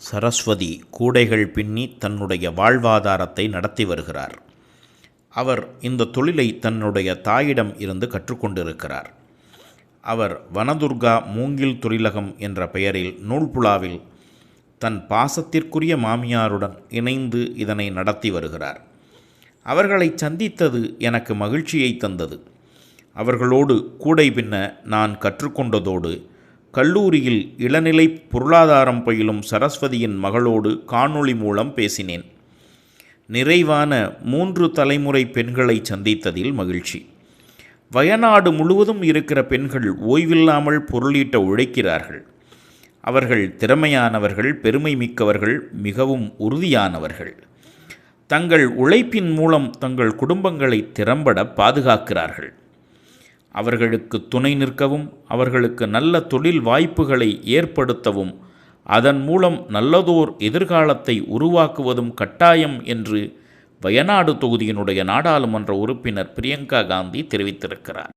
சரஸ்வதி கூடைகள் பின்னி தன்னுடைய வாழ்வாதாரத்தை நடத்தி வருகிறார். அவர் இந்த தொழிலை தன்னுடைய தாயிடம் இருந்து கற்றுக்கொண்டிருக்கிறார். அவர் வனதுர்கா மூங்கில் தொழிலகம் என்ற பெயரில் நூல்புழாவில் தன் பாசத்திற்குரிய மாமியாருடன் இணைந்து இதனை நடத்தி வருகிறார். அவர்களை சந்தித்தது எனக்கு மகிழ்ச்சியை தந்தது. அவர்களோடு கூடை பின்ன நான் கற்றுக்கொண்டதோடு கல்லூரியில் இளநிலை பொருளாதாரம் பயிலும் சரஸ்வதியின் மகளோடு காணொளி மூலம் பேசினேன். நிறைவான மூன்று தலைமுறை பெண்களை சந்தித்ததில் மகிழ்ச்சி. வயநாடு முழுவதும் இருக்கிற பெண்கள் ஓய்வில்லாமல் பொருளீட்ட உழைக்கிறார்கள். அவர்கள் திறமையானவர்கள் பெருமை மிக்கவர்கள் மிகவும் உறுதியானவர்கள். தங்கள் உழைப்பின் மூலம் தங்கள் குடும்பங்களை திறம்பட பாதுகாக்கிறார்கள். அவர்களுக்கு துணை நிற்கவும் அவர்களுக்கு நல்ல தொழில் வாய்ப்புகளை ஏற்படுத்தவும் அதன் மூலம் நல்லதோர் எதிர்காலத்தை உருவாக்குவதும் கட்டாயம் என்று வயநாடு தொகுதியினுடைய நாடாளுமன்ற உறுப்பினர் பிரியங்கா காந்தி தெரிவித்திருக்கிறார்.